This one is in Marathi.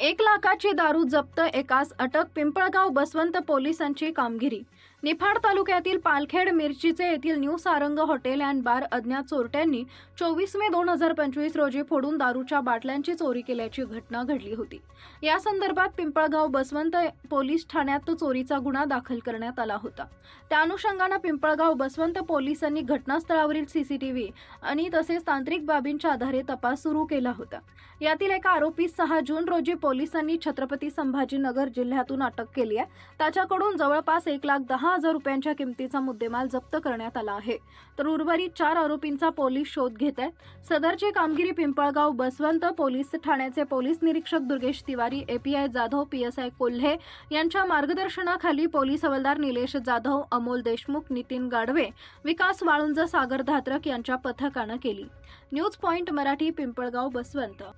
एक लाखाची दारू जप्त एकास अटक पिंपळगाव बसवंत पोलिसांची कामगिरी. निफाड तालुक्यातील पालखेड मिरचीचे येथील new Sarang hotel and bar अज्ञात चोरट्यांनी चोवीस मे दोन हजार पंचवीस रोजी फोडून दारूच्या बाटल्यांची चोरी केल्याची घटना घडली होती. या संदर्भात पिंपळगाव बसवंत पोलीस ठाण्यात चोरीचा गुन्हा दाखल करण्यात आला होता. त्या अनुषंगानं पिंपळगाव बसवंत पोलिसांनी घटनास्थळावरील सीसीटीव्ही आणि तसेच तांत्रिक बाबींच्या आधारे तपास सुरू केला होता. यातील एका आरोपी सहा जून रोजी पोलिसांनी छत्रपती संभाजीनगर जिल्ह्यातून अटक केली आहे. त्याच्याकडून जवळपास एक लाख दहा हजार रुपयांच्या किमतीचा मुद्देमाल जप्त करण्यात आला आहे. तर उर्वरित चार आरोपींचा पोलीस शोध घेत आहेत. सदरची कामगिरी पिंपळगाव बसवंत पोलीस ठाण्याचे पोलीस निरीक्षक दुर्गेश तिवारी एपीआय जाधव पीएसआय कोल्हे यांच्या मार्गदर्शनाखाली पोलीस हवालदार निलेश जाधव अमोल देशमुख नितीन गाढवे विकास वाळुंज सागर धात्रक यांच्या पथकानं केली. News point Marathi Pimpalgaon Baswant.